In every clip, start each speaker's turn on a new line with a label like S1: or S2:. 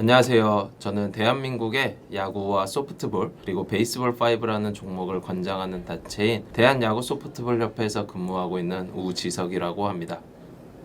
S1: 안녕하세요. 저는 대한민국의 야구와 소프트볼 그리고 베이스볼 5라는 종목을 권장하는 단체인 대한야구 소프트볼 협회에서 근무하고 있는 우지석이라고 합니다.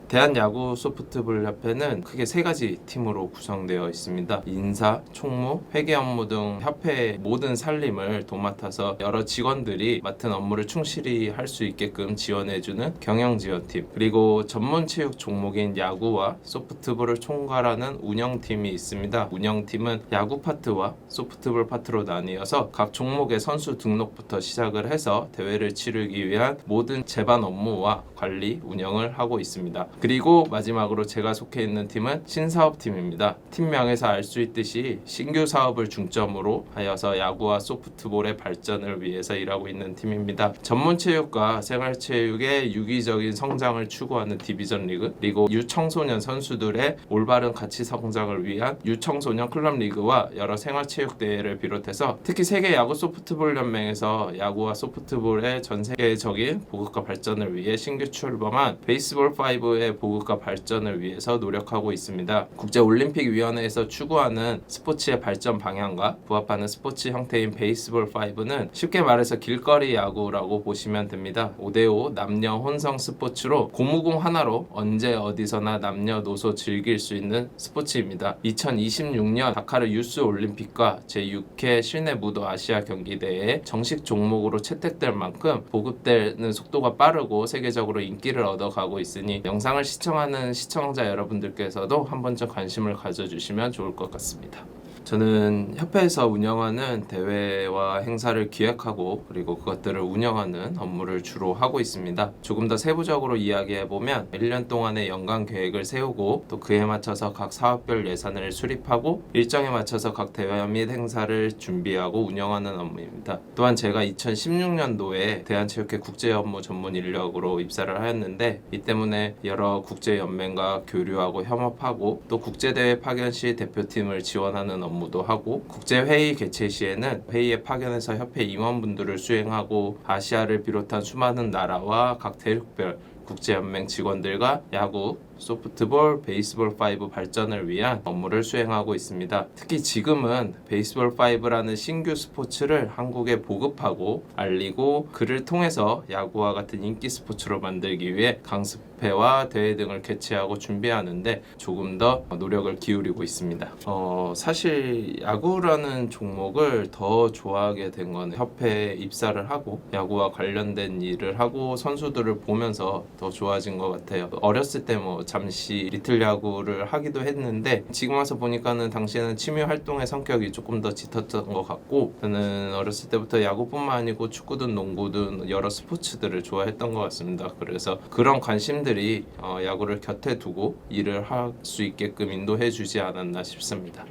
S1: 대한야구 소프트볼 협회는 크게 세 가지 팀으로 구성되어 있습니다. 인사, 총무, 회계 업무 등 협회의 모든 살림을 도맡아서 여러 직원들이 맡은 업무를 충실히 할 수 있게끔 지원해주는 경영지원팀 그리고 전문 체육 종목인 야구와 소프트볼을 총괄하는 운영팀이 있습니다. 운영팀은 야구 파트와 소프트볼 파트로 나뉘어서 각 종목의 선수 등록부터 시작을 해서 대회를 치르기 위한 모든 제반 업무와 관리, 운영을 하고 있습니다. 그리고 마지막으로 제가 속해 있는 팀은 신사업팀입니다. 팀명에서 알 수 있듯이 신규 사업을 중점으로 하여서 야구와 소프트볼의 발전을 위해서 일하고 있는 팀입니다. 전문 체육과 생활 체육의 유기적인 성장을 추구하는 디비전 리그, 그리고 유청소년 선수들의 올바른 가치 성장을 위한 유청소년 클럽 리그와 여러 생활 체육 대회를 비롯해서 특히 세계 야구 소프트볼 연맹에서 야구와 소프트볼의 전 세계적인 보급과 발전을 위해 신규 출범한 베이스볼 5의 보급과 발전을 위해서 노력하고 있습니다. 국제 올림픽 위원회에서 추구하는 스포츠의 발전 방향과 부합하는 스포츠 형태인 베이스볼 5는 쉽게 말해서 길거리 야구라고 보시면 됩니다. 5대5 남녀 혼성 스포츠로 고무공 하나로 언제 어디서나 남녀노소 즐길 수 있는 스포츠입니다. 2026년 다카르 유스 올림픽과 제6회 실내 무도 아시아 경기대회에 정식 종목으로 채택될 만큼 보급되는 속도가 빠르고 세계적으로 인기를 얻어가고 있으니 영상 을 시청하는 시청자 여러분들께서도 한 번쯤 관심을 가져주시면 좋을 것 같습니다. 저는 협회에서 운영하는 대회와 행사를 기획하고 그리고 그것들을 운영하는 업무를 주로 하고 있습니다. 조금 더 세부적으로 이야기해 보면 1년 동안의 연간 계획을 세우고 또 그에 맞춰서 각 사업별 예산을 수립하고 일정에 맞춰서 각 대회 및 행사를 준비하고 운영하는 업무입니다. 또한 제가 2016년도에 대한체육회 국제 업무 전문 인력으로 입사를 하였는데 이 때문에 여러 국제 연맹과 교류하고 협업하고 또 국제 대회 파견 시 대표팀을 지원하는 업무 도 하고 국제 회의 개최 시에는 회의에 파견해서 협회 임원분들을 수행하고 아시아를 비롯한 수많은 나라와 각 대륙별 국제연맹 직원들과 야구, 소프트볼, 베이스볼 5 발전을 위한 업무를 수행하고 있습니다. 특히 지금은 베이스볼 5라는 신규 스포츠를 한국에 보급하고 알리고 그를 통해서 야구와 같은 인기 스포츠로 만들기 위해 강습회와 대회 등을 개최하고 준비하는데 조금 더 노력을 기울이고 있습니다. 어, 사실 야구라는 종목을 더 좋아하게 된 건 협회에 입사를 하고 야구와 관련된 일을 하고 선수들을 보면서 더 좋아진 것 같아요. 어렸을 때 뭐 잠시 리틀 야구를 하기도 했는데 지금 와서 보니까는 당시에는 취미 활동의 성격이 조금 더 짙었던 것 같고 저는 어렸을 때부터 야구뿐만 아니고 축구든 농구든 여러 스포츠들을 좋아했던 것 같습니다. 그래서 그런 관심들이 어, 야구를 곁에 두고 일을 할 수 있게끔 인도해 주지 않았나 싶습니다.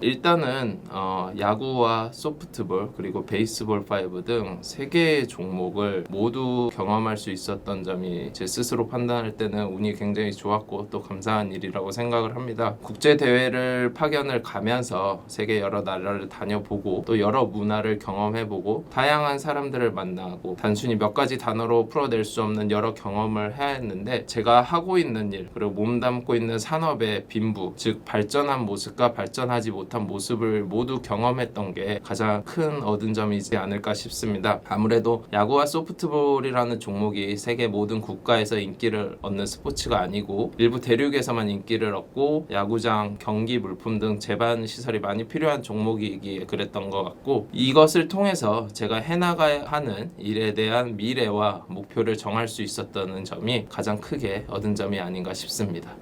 S1: 일단은 어, 야구와 소프트볼 그리고 베이스볼 5등 세 개의 종목을 모두 경험할 수 있었던 점이 제 스스로 판단할 때는 운이 굉장히 좋았고 또 감사한 일이라고 생각을 합니다. 국제 대회를 파견을 가면서 세계 여러 나라를 다녀보고 또 여러 문화를 경험해보고 다양한 사람들을 만나고 단순히 몇 가지 단어로 풀어낼 수 없는 여러 경험을 해야 했는데 제가 하고 있는 일 그리고 몸담고 있는 산업의 빈부 즉 발전한 모습과 발전하지 못한 모습을 모두 경험했던 게 가장 큰 얻은 점이지 않을까 싶습니다. 아무래도 야구와 소프트볼이라는 종목이 세계 모든 국가에서 인기를 얻는 스포츠가 아니고 일부 대륙에서만 인기를 얻고 야구장, 경기 물품 등 제반 시설이 많이 필요한 종목이기에 그랬던 것 같고 이것을 통해서 제가 해나가야 하는 일에 대한 미래와 목표를 정할 수 있었다는 점이 가장 크게 얻은 점이 아닌가 싶습니다.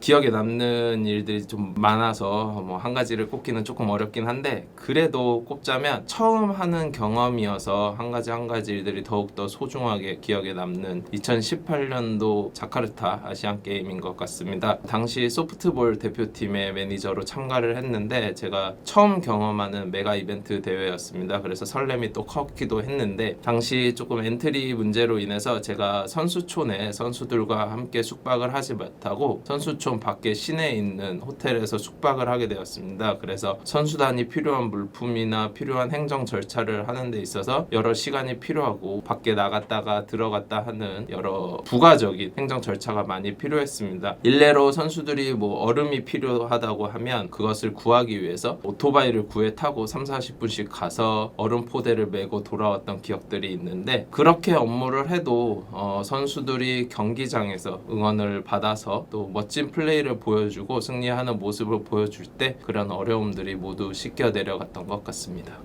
S1: 기억에 남는 일들이 좀 많아서 뭐 한 가지를 꼽기는 조금 어렵긴 한데 그래도 꼽자면 처음 하는 경험이어서 한 가지 한 가지 일들이 더욱더 소중하게 기억에 남는 2018년도 자카르타 아시안 게임인 것 같습니다. 당시 소프트볼 대표팀의 매니저로 참가를 했는데 제가 처음 경험하는 메가 이벤트 대회였습니다. 그래서 설렘이 또 컸기도 했는데 당시 조금 엔트리 문제로 인해서 제가 선수촌에 선수들과 함께 숙박을 하지 못하고 선수촌 가장촌 밖에 시내에 있는 호텔에서 숙박을 하게 되었습니다. 그래서 선수단이 필요한 물품이나 필요한 행정 절차를 하는 데 있어서 여러 시간이 필요하고 밖에 나갔다가 들어갔다 하는 여러 부가적인 행정 절차가 많이 필요했습니다. 일례로 선수들이 뭐 얼음이 필요하다고 하면 그것을 구하기 위해서 오토바이를 구해 타고 3, 40분씩 가서 얼음 포대를 메고 돌아왔던 기억들이 있는데 그렇게 업무를 해도 어, 선수들이 경기장에서 응원을 받아서 또 멋진 를 보여주고 승리하는 모습을 보여줄 때 그런 어려움들이 모두 씻겨 내려갔던 것 같습니다.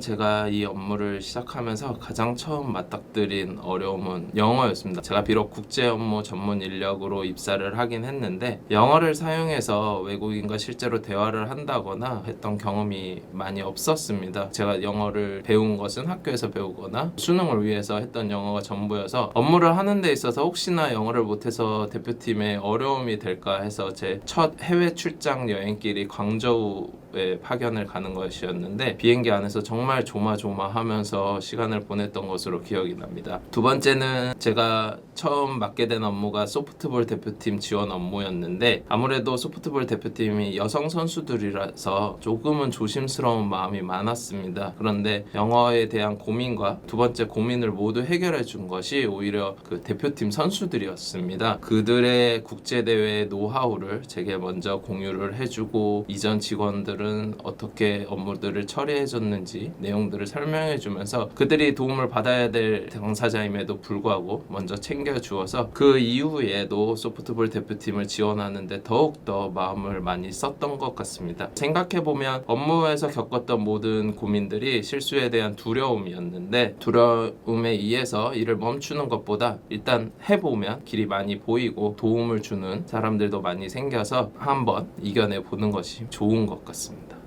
S1: 제가 이 업무를 시작하면서 가장 처음 맞닥뜨린 어려움은 영어였습니다. 제가 비록 국제 업무 전문 인력으로 입사를 하긴 했는데 영어를 사용해서 외국인과 실제로 대화를 한다거나 했던 경험이 많이 없었습니다. 제가 영어를 배운 것은 학교에서 배우거나 수능을 위해서 했던 영어가 전부여서 업무를 하는 데 있어서 혹시나 영어를 못해서 대표팀에 어려움이 될까 해서 제 첫 해외 출장 여행길이 광저우 에 파견을 가는 것이었는데 비행기 안에서 정말 조마조마하면서 시간을 보냈던 것으로 기억이 납니다. 두 번째는 제가 처음 맡게 된 업무가 소프트볼 대표팀 지원 업무였는데 아무래도 소프트볼 대표팀이 여성 선수들이라서 조금은 조심스러운 마음이 많았습니다. 그런데 영어에 대한 고민과 두 번째 고민을 모두 해결해 준 것이 오히려 그 대표팀 선수들이었습니다. 그들의 국제 대회 노하우를 제게 먼저 공유를 해주고 이전 직원들 은 어떻게 업무들을 처리해 줬는지 내용들을 설명해 주면서 그들이 도움을 받아야 될 당사자임에도 불구하고 먼저 챙겨 주어서 그 이후에도 소프트볼 대표팀을 지원하는데 더욱 더 마음을 많이 썼던 것 같습니다. 생각해 보면 업무에서 겪었던 모든 고민들이 실수에 대한 두려움이었는데 두려움에 의해서 일을 멈추는 것보다 일단 해보면 길이 많이 보이고 도움을 주는 사람들도 많이 생겨서 한번 이겨내 보는 것이 좋은 것 같 습니다.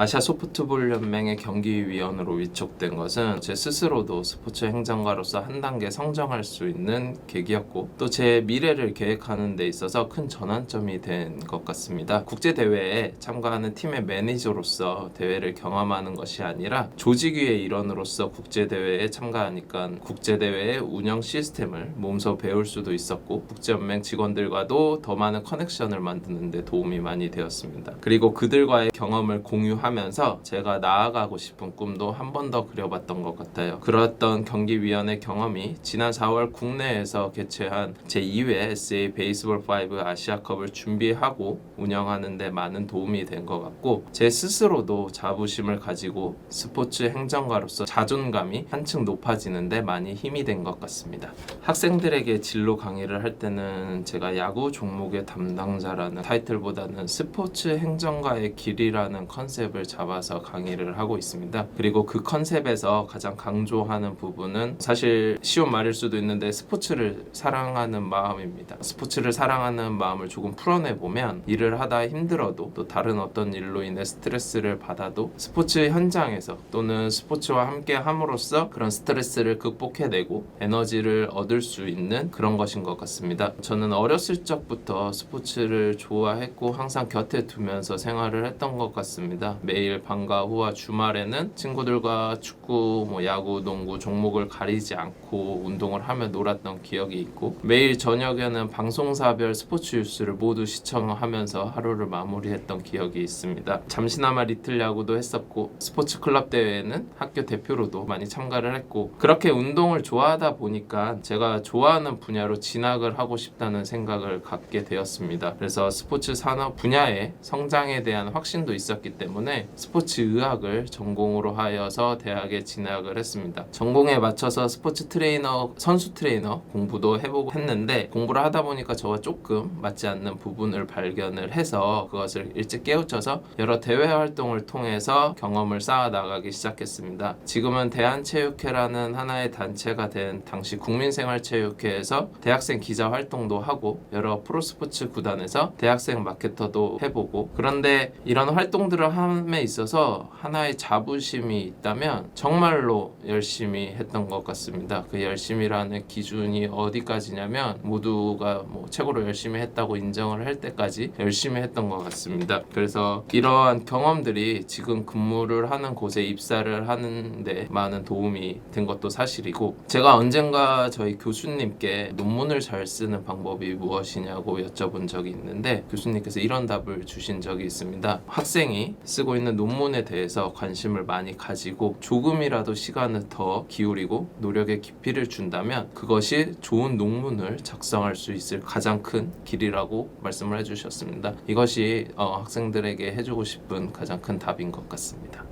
S1: 아시아 소프트볼 연맹의 경기위원으로 위촉된 것은 제 스스로도 스포츠 행정가로서 한 단계 성장할 수 있는 계기였고 또 제 미래를 계획하는 데 있어서 큰 전환점이 된 것 같습니다. 국제 대회에 참가하는 팀의 매니저로서 대회를 경험하는 것이 아니라 조직위의 일원으로서 국제 대회에 참가하니까 국제 대회의 운영 시스템을 몸소 배울 수도 있었고 국제 연맹 직원들과도 더 많은 커넥션을 만드는 데 도움이 많이 되었습니다. 그리고 그들과의 경험을 공유하 면서 제가 나아가고 싶은 꿈도 한 번 더 그려봤던 것 같아요. 그랬던 경기위원회 경험이 지난 4월 국내에서 개최한 제2회 SA 베이스볼 5 아시아컵을 준비하고 운영하는 데 많은 도움이 된 것 같고 제 스스로도 자부심을 가지고 스포츠 행정가로서 자존감이 한층 높아지는 데 많이 힘이 된 것 같습니다. 학생들에게 진로 강의를 할 때는 제가 야구 종목의 담당자라는 타이틀보다는 스포츠 행정가의 길이라는 컨셉을 잡아서 강의를 하고 있습니다. 그리고 그 컨셉에서 가장 강조하는 부분은 사실 쉬운 말일 수도 있는데 스포츠를 사랑하는 마음입니다. 스포츠를 사랑하는 마음을 조금 풀어내 보면 일을 하다 힘들어도 또 다른 어떤 일로 인해 스트레스를 받아도 스포츠 현장에서 또는 스포츠와 함께 함으로써 그런 스트레스를 극복해내고 에너지를 얻을 수 있는 그런 것인 것 같습니다. 저는 어렸을 적부터 스포츠를 좋아했고 항상 곁에 두면서 생활을 했던 것 같습니다. 매일 방과 후와 주말에는 친구들과 축구, 뭐 야구, 농구 종목을 가리지 않고 운동을 하며 놀았던 기억이 있고 매일 저녁에는 방송사별 스포츠 뉴스를 모두 시청하면서 하루를 마무리했던 기억이 있습니다. 잠시나마 리틀 야구도 했었고 스포츠 클럽 대회에는 학교 대표로도 많이 참가를 했고 그렇게 운동을 좋아하다 보니까 제가 좋아하는 분야로 진학을 하고 싶다는 생각을 갖게 되었습니다. 그래서 스포츠 산업 분야의 성장에 대한 확신도 있었기 때문에 스포츠 의학을 전공으로 하여서 대학에 진학을 했습니다. 전공에 맞춰서 스포츠 트레이너, 선수 트레이너 공부도 해보고 했는데 공부를 하다 보니까 저와 조금 맞지 않는 부분을 발견을 해서 그것을 일찍 깨우쳐서 여러 대외 활동을 통해서 경험을 쌓아 나가기 시작했습니다. 지금은 대한체육회라는 하나의 단체가 된 당시 국민생활체육회에서 대학생 기자 활동도 하고 여러 프로스포츠 구단에서 대학생 마케터도 해보고 그런데 이런 활동들을 하- 삶에 있어서 하나의 자부심이 있다면 정말로 열심히 했던 것 같습니다. 그 열심이라는 기준이 어디까지냐면 모두가 뭐 최고로 열심히 했다고 인정을 할 때까지 열심히 했던 것 같습니다. 그래서 이러한 경험들이 지금 근무를 하는 곳에 입사를 하는데 많은 도움이 된 것도 사실이고 제가 언젠가 저희 교수님께 논문을 잘 쓰는 방법이 무엇이냐고 여쭤본 적이 있는데 교수님께서 이런 답을 주신 적이 있습니다. 학생이 쓰고 있는 논문에 대해서 관심을 많이 가지고 조금이라도 시간을 더 기울이고 노력의 깊이를 준다면 그것이 좋은 논문을 작성할 수 있을 가장 큰 길이라고 말씀을 해주셨습니다. 이것이 어, 학생들에게 해주고 싶은 가장 큰 답인 것 같습니다.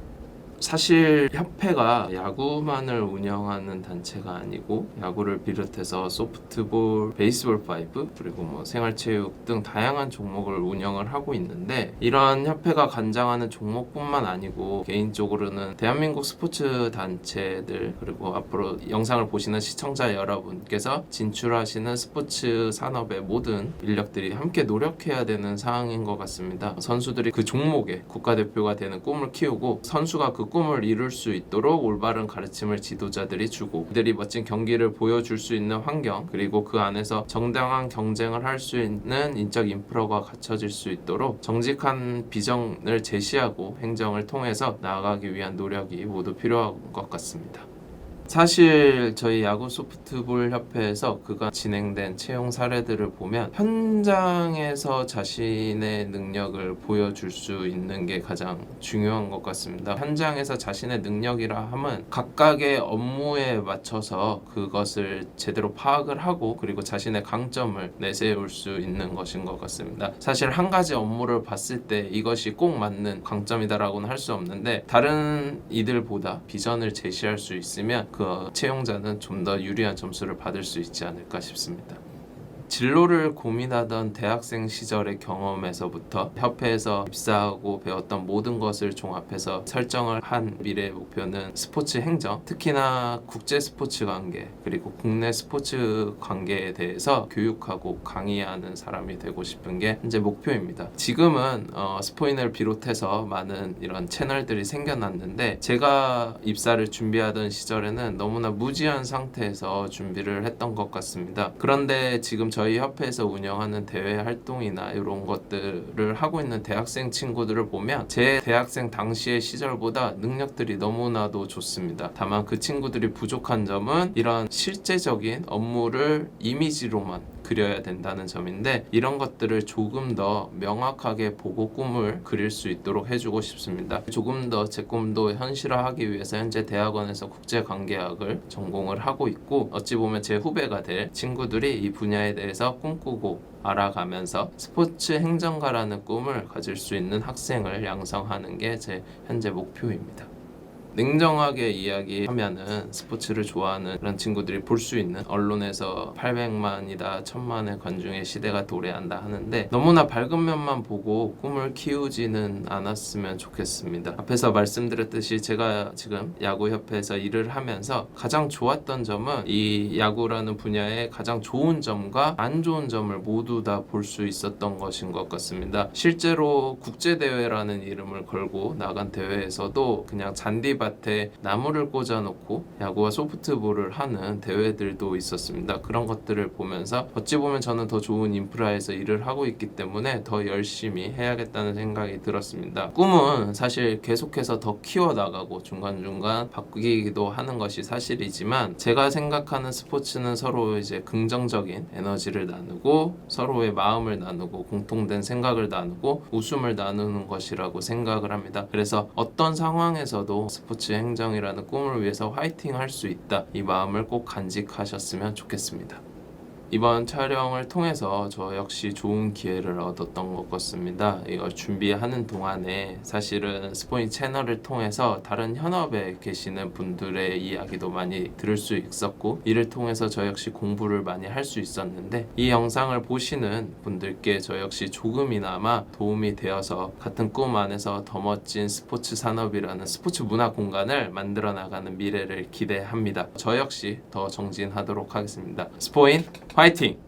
S1: 사실 협회가 야구만을 운영하는 단체가 아니고 야구를 비롯해서 소프트볼, 베이스볼 5 그리고 뭐 생활체육 등 다양한 종목을 운영을 하고 있는데 이러한 협회가 관장하는 종목뿐만 아니고 개인적으로는 대한민국 스포츠 단체들 그리고 앞으로 영상을 보시는 시청자 여러분께서 진출하시는 스포츠 산업의 모든 인력들이 함께 노력해야 되는 상황인 것 같습니다. 선수들이 그 종목에 국가대표가 되는 꿈을 키우고 선수가 그 꿈을 이룰 수 있도록 올바른 가르침을 지도자들이 주고 그들이 멋진 경기를 보여줄 수 있는 환경 그리고 그 안에서 정당한 경쟁을 할 수 있는 인적 인프라가 갖춰질 수 있도록 정직한 비전을 제시하고 행정을 통해서 나아가기 위한 노력이 모두 필요한 것 같습니다. 사실 저희 야구 소프트볼 협회에서 그간 진행된 채용 사례들을 보면 현장에서 자신의 능력을 보여줄 수 있는 게 가장 중요한 것 같습니다. 현장에서 자신의 능력이라 함은 각각의 업무에 맞춰서 그것을 제대로 파악을 하고 그리고 자신의 강점을 내세울 수 있는 것인 것 같습니다. 사실 한 가지 업무를 봤을 때 이것이 꼭 맞는 강점이다라고는 할 수 없는데 다른 이들보다 비전을 제시할 수 있으면 그 채용자는 좀 더 유리한 점수를 받을 수 있지 않을까 싶습니다. 진로를 고민하던 대학생 시절의 경험에서부터 협회에서 입사하고 배웠던 모든 것을 종합해서 설정을 한 미래의 목표는 스포츠 행정, 특히나 국제 스포츠 관계, 그리고 국내 스포츠 관계에 대해서 교육하고 강의하는 사람이 되고 싶은 게 현재 목표입니다. 지금은 어, 스포인을 비롯해서 많은 이런 채널들이 생겨났는데 제가 입사를 준비하던 시절에는 너무나 무지한 상태에서 준비를 했던 것 같습니다. 그런데 지금 저희 협회에서 운영하는 대회 활동이나 이런 것들을 하고 있는 대학생 친구들을 보면 제 대학생 당시의 시절보다 능력들이 너무나도 좋습니다. 다만 그 친구들이 부족한 점은 이런 실제적인 업무를 이미지로만 그려야 된다는 점인데 이런 것들을 조금 더 명확하게 보고 꿈을 그릴 수 있도록 해주고 싶습니다. 조금 더 제 꿈도 현실화하기 위해서 현재 대학원에서 국제관계학을 전공을 하고 있고 어찌 보면 제 후배가 될 친구들이 이 분야에 대해서 꿈꾸고 알아가면서 스포츠 행정가라는 꿈을 가질 수 있는 학생을 양성하는 게 제 현재 목표입니다. 냉정하게 이야기하면은 스포츠를 좋아하는 그런 친구들이 볼 수 있는 언론에서 800만이다 1000만의 관중의 시대가 도래한다 하는데 너무나 밝은 면만 보고 꿈을 키우지는 않았으면 좋겠습니다. 앞에서 말씀드렸듯이 제가 지금 야구협회에서 일을 하면서 가장 좋았던 점은 이 야구라는 분야의 가장 좋은 점과 안 좋은 점을 모두 다 볼 수 있었던 것인 것 같습니다. 실제로 국제대회라는 이름을 걸고 나간 대회에서도 그냥 잔디밭 에 나무를 꽂아놓고 야구와 소프트볼을 하는 대회들도 있었습니다. 그런 것들을 보면서 어찌 보면 저는 더 좋은 인프라에서 일을 하고 있기 때문에 더 열심히 해야겠다는 생각이 들었습니다. 꿈은 사실 계속해서 더 키워나가고 중간중간 바뀌기도 하는 것이 사실이지만 제가 생각하는 스포츠는 서로 이제 긍정적인 에너지를 나누고 서로의 마음을 나누고 공통된 생각을 나누고 웃음을 나누는 것이라고 생각을 합니다. 그래서 어떤 상황에서도 스포츠 행정이라는 꿈을 위해서 화이팅 할 수 있다. 이 마음을 꼭 간직하셨으면 좋겠습니다. 이번 촬영을 통해서 저 역시 좋은 기회를 얻었던 것 같습니다. 이걸 준비하는 동안에 사실은 스포인 채널을 통해서 다른 현업에 계시는 분들의 이야기도 많이 들을 수 있었고 이를 통해서 저 역시 공부를 많이 할 수 있었는데 이 영상을 보시는 분들께 저 역시 조금이나마 도움이 되어서 같은 꿈 안에서 더 멋진 스포츠 산업이라는 스포츠 문화 공간을 만들어 나가는 미래를 기대합니다. 저 역시 더 정진하도록 하겠습니다. 스포인 화이팅!